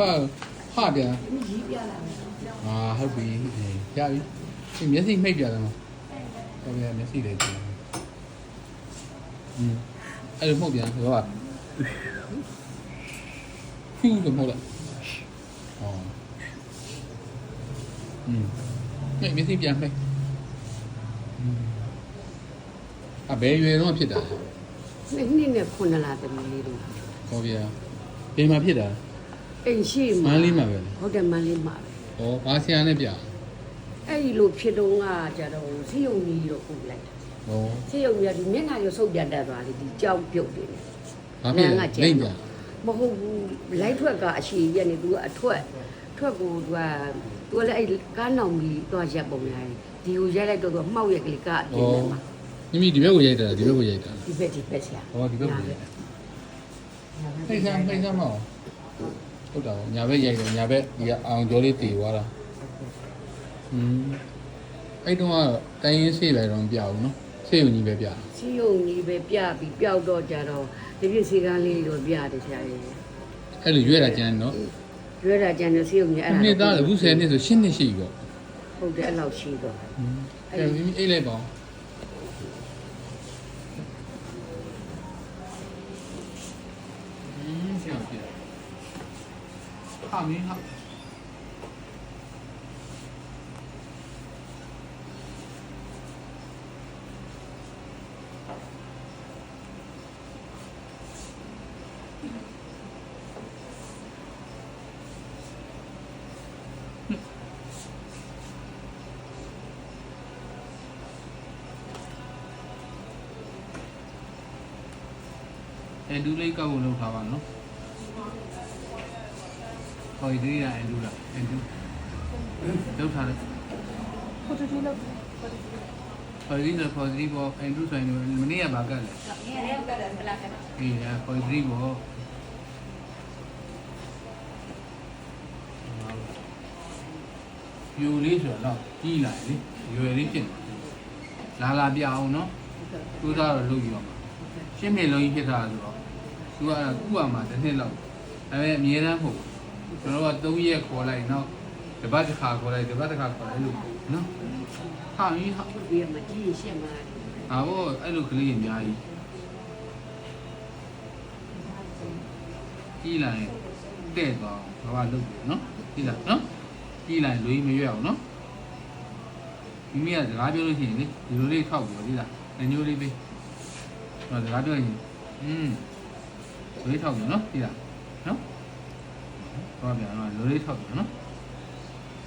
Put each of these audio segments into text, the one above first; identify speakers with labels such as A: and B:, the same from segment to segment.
A: ဟာဟာပြန်
B: ရီးပြလာမယ်
A: အာဟုတ်ပြီအေးရပြီဒီမျက်စိမှိတ်ပြတယ်မဟုတ်ဗျာမျက်စိလေးကြည့်อืมအဲ့လိုမှုတ်ပြန်တော့ပါဖြူးလို့မဟုတ်လားဟောอืมမျက်မျက်စိပြန်မှိတ်อืมအဘယ်ရွယ်တော့ဖြစ်တာလဲ
B: နှစ်နှစ်နဲ့ခုနှစ်လသမီးလေးတို့
A: ဟောဗျာဘယ်မှာဖြစ်တာ
B: အိမ်ရှိ
A: မန်းလေးမှာပဲလေ
B: ဟုတ်တယ်မန်းလေးမှာပဲ
A: ဟောဘာဆရာနဲ့ပြ
B: အဲ့ဒီလိုဖြစ်တော့ကကြတော့စီယုံကြီးတော့ပို့လိုက်တာ
A: ဟော
B: စီယုံကြီးကဒီမျက်နှာရုပ်ဆုပ်ပြတ်တတ်သွားလေဒီကြောက်ပြုတ်တယ်
A: ဘာဖြစ်လဲ
B: နာကကျဲ
A: လိမ့်ပြ
B: မဟုတ်ဘူးလိုက်ထွက်ကအရှိရက်နေသူကအထွက်ထွက်ကိုသူကသူကလည်းအဲ့ကားနောင်ကြီးသွားရက်ပုံရတယ်ဒီကိုရက်လိုက်တော့သူကမှောက်ရက်ကလေးကအပြင်ထဲမှာ
A: မိမိဒီဘက်ကိုရိုက်တာလားဒီဘက်ကိုရိုက်တာ
B: ဒီဘက်ဒီဘက်ဆရာ
A: ဟောဒီဘက်ကိုရိုက်တာဖိတ်ဆန်းဖိတ်ဆန်းမအောင် ဟုတ်တာပေါ့ညာဘက်ရိုက်တယ်ညာဘက်ဒီကအောင်ကျော်လေးတည်သွားတာอืมအဲ့တုန်းကတိုင်းရင်းဆေးပဲတော့မပြဘူးနော်ဆေးုံကြီးပဲပြတာ
B: စီယုံကြီးပဲပြပြီးပျောက်တော့ကြတော့ဒီပြည့်စီကန်းလေးတော့ပြတယ်ဆရာကြီး
A: အဲ့လိုရွက်တာကျန်နော်
B: ရွေးတာကြံတဲ့စီယုံကြီးအဲ့ဒါ
A: နှစ်သားအခု10နှစ်ဆို10နှစ်ရှိပြီပေါ့
B: ဟုတ်တယ်အဲ့လောက်ရှိတော့
A: အဲ့မိမိအိတ်လိုက်ပါอื ဟာမင်းဟာအန်ဒူလေးကောက်ဖို့လုပ်ထားပါနော် ဟောဒီဒီကအန်ဒူလားအန်ဒူလုပ်ထားတယ်
C: ကိုတူတူလောက်
A: ဟောဒီကဟောဒီဘောအန်ဒူဆိုင်နေမနေ့ကဘာကလဲ
C: နေရဲကလည်းမလာခဲ့
A: အေးဟောဒီဘောယူလေးဆိုတော့ကြီးလာလေရွယ်လေးဖြစ်လာလာပြအောင်နော်သူသားတော့လုပ်ယူအောင်ရှင်းမြင်လုံးကြီးဖြစ်တာဆိုတော့သူကကုရမှာတစ်နှစ်လောက်ဒါပေမဲ့အမြဲတမ်းမဟုတ် ကျွန်တော်က3ရက်ခေါ်လိုက်နောက်တပတ်တစ်ခါခေါ်လိုက်တပတ်တစ်ခါခေါ်လိုက်လို့နော်ဟာမင်းဟာ
B: ဒီမကြီးရှင်းမှာ
A: ဟာဘောအဲ့လိုကလေးအများကြီးကြီးလာရင်တဲ့သွားဘာမှလုပ်ဘူးနော်ကြီးလာနော်ကြီးလာရင်လူကြီးမရွက်အောင်နော်မိမိကစကားပြောလို့ရှိရင်လေဒီလိုလေးထောက်ပြီးတော့ကြီးလာညညိုးလေးပေးဟောစကားပြောရင်อืมလူလေးထောက်ပြီးနော်ကြီးလာနော် ဟောပြန်တော့လူလေးထောက်ပြီးနော်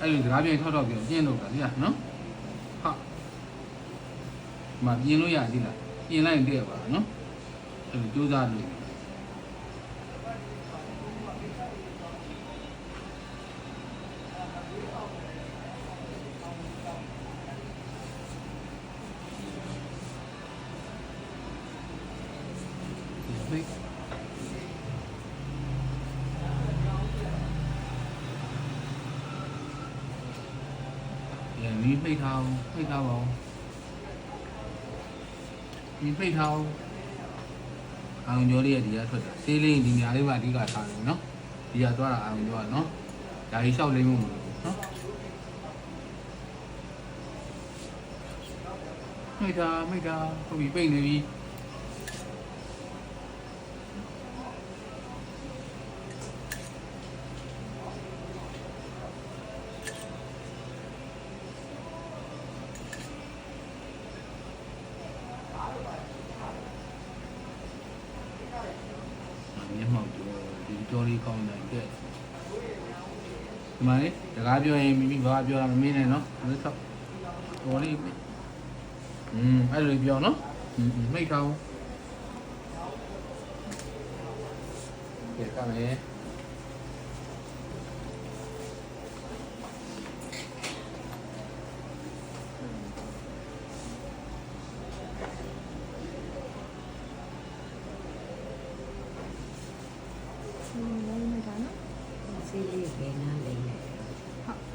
A: အဲ့လိုစကားပြောရင်ထောက်ထောက်ပြီးကျင်းလို့တာကြီးလာနော်ဟာမပြင်လို့ရသေးလားပြင်လိုက်ရင်တည့်ရပါလားနော်အဲ့လိုကြိုးစားလို့ ရမီးဖိတ်ထားအောင်ဖိတ်ထားပါအောင်ဒီဖိတ်ထားအောင်အောင်ကျော်လေးရဲ့ဒီကထွက်တာသေးလေးဒီညာလေးမှာအဓိကထားတယ်နော်ဒီကသွားတာအောင်ကျော်ကနော်ဒါကြီးလျှောက်လိမ့်မှုမလို့နော်မိတာမိတာဟုတ်ပြီပိတ်နေပြီ မျက်မှောက်ပြောဒီပြောလေးကောင်းနိုင်တဲ့ဒီမှာလေတကားပြောရင်မိမိဘာပြောတာမမင်းနဲ့နော်လက်ဆောက်တော်လေးอืมအဲ့လိုပြောနော်မိတ်ထားအောင်ကဲကမ်း
C: လေ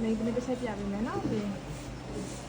B: စီလေးပဲနားလေးနဲ့
C: ဟုတ်